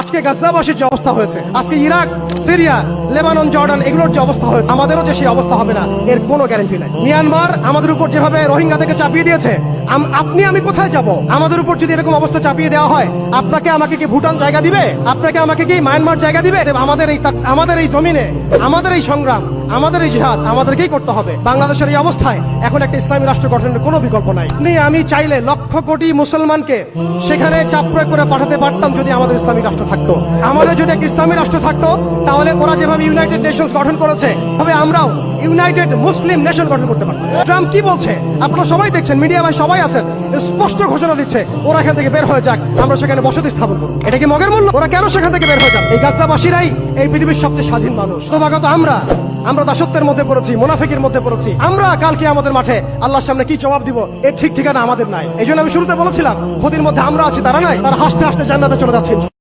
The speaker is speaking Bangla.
আজকে গাজাবাসীর যে অবস্থা হয়েছে, আজকে ইরাক, সিরিয়া, লেবানন, জর্ডান, এগুলোর যে অবস্থা হয়েছে, আমাদেরও যে সেই অবস্থা হবে না, এর কোনো গ্যারান্টি নাই। মিয়ানমার আমাদের উপর যেভাবে রোহিঙ্গা রোহিঙ্গাদেরকে চাপিয়ে দিয়েছে আপনি আমি কোথায় যাব? আমাদের উপর যদি এরকম অবস্থা চাপিয়ে দেওয়া হয়, আপনাকে আমাকে কি ভুটান জায়গা দিবে? আপনাকে আমাকে কি মায়ানমার জায়গা দিবে? আমাদের এই আমাদের এই জমিনে, আমাদের এই সংগ্রাম আমাদের এই জিহাদ আমাদেরকেই করতে হবে। বাংলাদেশের এই অবস্থায় এখন একটা ইসলামী রাষ্ট্র গঠনের কোনো বিকল্প নাই। আমি চাইলে লক্ষ কোটি মুসলমানকে সেখানে চাপ প্রয়োগ করে পাঠাতে পারতাম যদি আমাদের ইসলামী রাষ্ট্র থাকতো। আমাদের যদি একটা ইসলামী রাষ্ট্র থাকতো, তাহলে ওরা যেভাবে ইউনাইটেড নেশনস গঠন করেছে তবে আমরাও ইউনাইটেড মুসলিম নেশন গঠন করতে পারতাম। ট্রাম্প কি বলছে? আপনারা সবাই দেখছেন, মিডিয়া ভাই সবাই আছেন, স্পষ্ট ঘোষণা দিচ্ছে, ওরা এখান থেকে বের হয়ে যাক, আমরা সেখানে বসতি স্থাপন করব। এটা কি মগের মূল্য? ওরা কেন সেখান থেকে বের হয়ে যাক এই গাছাবাসীরাই এই পৃথিবীর সবচেয়ে স্বাধীন মানুষ। তোমাগত আমরা। আমরা দাসত্বের মধ্যে পড়েছি, মুনাফিকের মধ্যে পড়েছি। আমরা কালকে আমাদের মাঠে আল্লাহর সামনে কি জবাব দিব, এর ঠিক ঠিকানা আমাদের নাই। এই জন্য আমি শুরুতে বলেছিলাম, ক্ষতির মধ্যে আমরা আছি, তারা নাই, তারা হাসতে হাসতে জান্নাতে চলে যাচ্ছেন